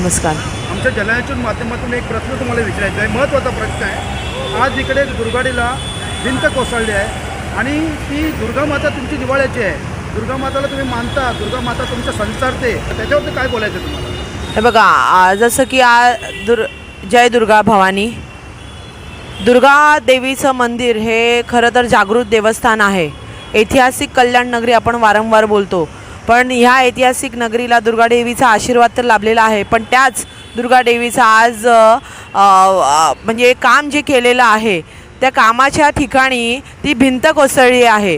नमस्कार. आमच्या जलायच्या माध्यमातून एक प्रश्न तुम्हाला विचारायचा आहे. महत्त्वाचा प्रश्न आहे. आज इकडे दुर्गाडीला भिंत कोसळली आहे आणि ती दुर्गामाता तुमची दिवाळ्याची आहे. दुर्गामाताला तुम्ही मानता दुर्गामाता तुमचं संसारते त्याच्यावरती काय बोलायचं तुम्हाला? हे बघा आ, जसं की आ दुर जय दुर्गा भवानी. दुर्गा देवीचं मंदिर हे खरं तर जागृत देवस्थान आहे. ऐतिहासिक कल्याण नगरी आपण वारंवार बोलतो. पण ह्या ऐतिहासिक नगरीला दुर्गा देवीचा आशीर्वाद तर लाभलेला आहे. पण त्याच दुर्गा देवीचा आज म्हणजे काम जे केलेलं आहे त्या कामाच्या ठिकाणी ती भिंत कोसळली आहे.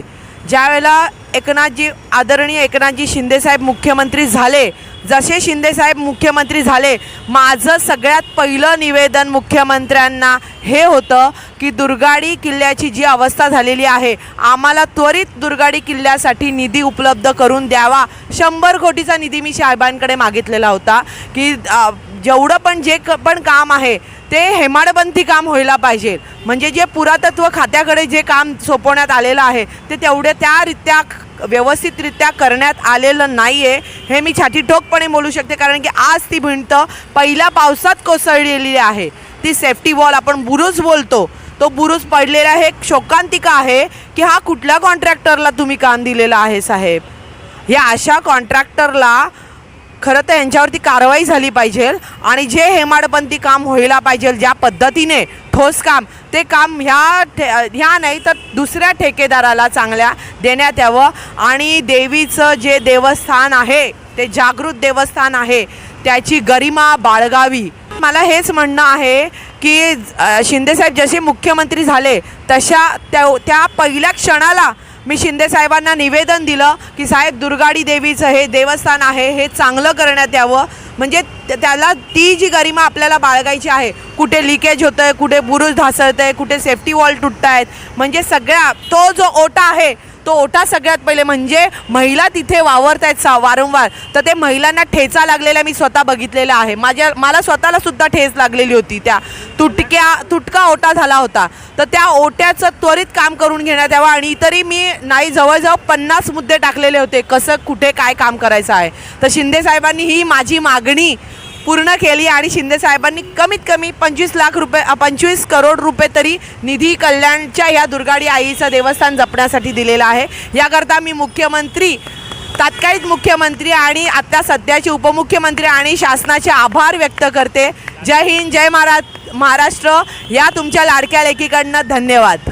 ज्यावेळेला एकनाथजी आदरणीय एकनाथजी शिंदेसाहेब मुख्यमंत्री झाले जसे शिंदेसाहेब मुख्यमंत्री झाले माझं सगळ्यात पहिलं निवेदन मुख्यमंत्र्यांना हे होतं की दुर्गाडी किल्ल्याची जी अवस्था झालेली आहे आम्हाला त्वरित दुर्गाडी किल्ल्यासाठी निधी उपलब्ध करून द्यावा. शंभर कोटीचा निधी मी साहेबांकडे मागितलेला होता की जेवढं पण जे क पण काम आहे ते हेमाडबंती काम व्हायला पाहिजे. म्हणजे जे पुरातत्व खात्याकडे जे काम सोपवण्यात आलेलं आहे ते तेवढे त्यारित्या व्यवस्थितरित्या करण्यात आलेलं नाही आहे हे मी छातीठोकपणे बोलू शकते कारण की आज ती भिंत पहिल्या पावसात कोसळलेली आहे. ती सेफ्टी वॉल आपण बुरुज बोलतो. तो बुरुज पडलेला हे एक शोकांतिका आहे की हा कुठल्या कॉन्ट्रॅक्टरला तुम्ही काम दिलेलं आहे साहेब? या अशा कॉन्ट्रॅक्टरला खरं तर यांच्यावरती कारवाई झाली पाहिजे आणि जे हेमाडपंथी काम व्हायला पाहिजे ज्या पद्धतीने ठोस काम ते काम ह्या ठे ह्या नाही तर दुसऱ्या ठेकेदाराला चांगल्या देण्यात यावं. आणि देवीचं जे देवस्थान आहे ते जागृत देवस्थान आहे त्याची गरिमा बाळगावी. मला हेच म्हणणं आहे की शिंदेसाहेब जसे मुख्यमंत्री झाले तशा त्या त्या पहिल्या क्षणाला मी शिंदे साहेबांना निवेदन दिलं की साहेब दुर्गाडी देवीचं हे देवस्थान आहे हे चांगलं करण्यात यावं. म्हणजे त्याला ती जी गरिमा आपल्याला बाळगायची आहे कुठे लिकेज होतं आहे कुठे बुरुज ढासळत आहे कुठे सेफ्टी वॉल तुटत आहेत म्हणजे सगळ्या तो जो ओटा आहे तो ओटा सगळ्यात पहिले म्हणजे महिला तिथे वावरत आहेत सा वारंवार. तर ते महिलांना ठेचा लागलेला मी स्वतः बघितलेला आहे. माझ्या मला स्वतःला सुद्धा ठेच लागलेली होती त्या. तुटक्या तुटका ओटा झाला होता. तर त्या ओट्याचं त्वरित काम करून घेण्यात यावं आणि इतरही मी नाही जवळजवळ पन्नास मुद्दे टाकलेले होते. कसं कुठे काय काम करायचं आहे. तर शिंदे साहेबांनी ही माझी मागणी पूर्ण केली आणि शिंदे साहेबांनी कमीत कमी पंचवीस लाख रुपये पंचवीस करोड रुपये तरी निधी कल्याणच्या या दुर्गाडी आईचं देवस्थान जपण्यासाठी दिलेलं आहे. याकरता मी मुख्यमंत्री तात्कालिक मुख्यमंत्री आणि आता सध्याचे उपमुख्यमंत्री आणि शासनाचे आभार व्यक्त करते. जय हिंद जय महारा महाराष्ट्र. या तुमच्या लाडक्या लेखीकडनं धन्यवाद.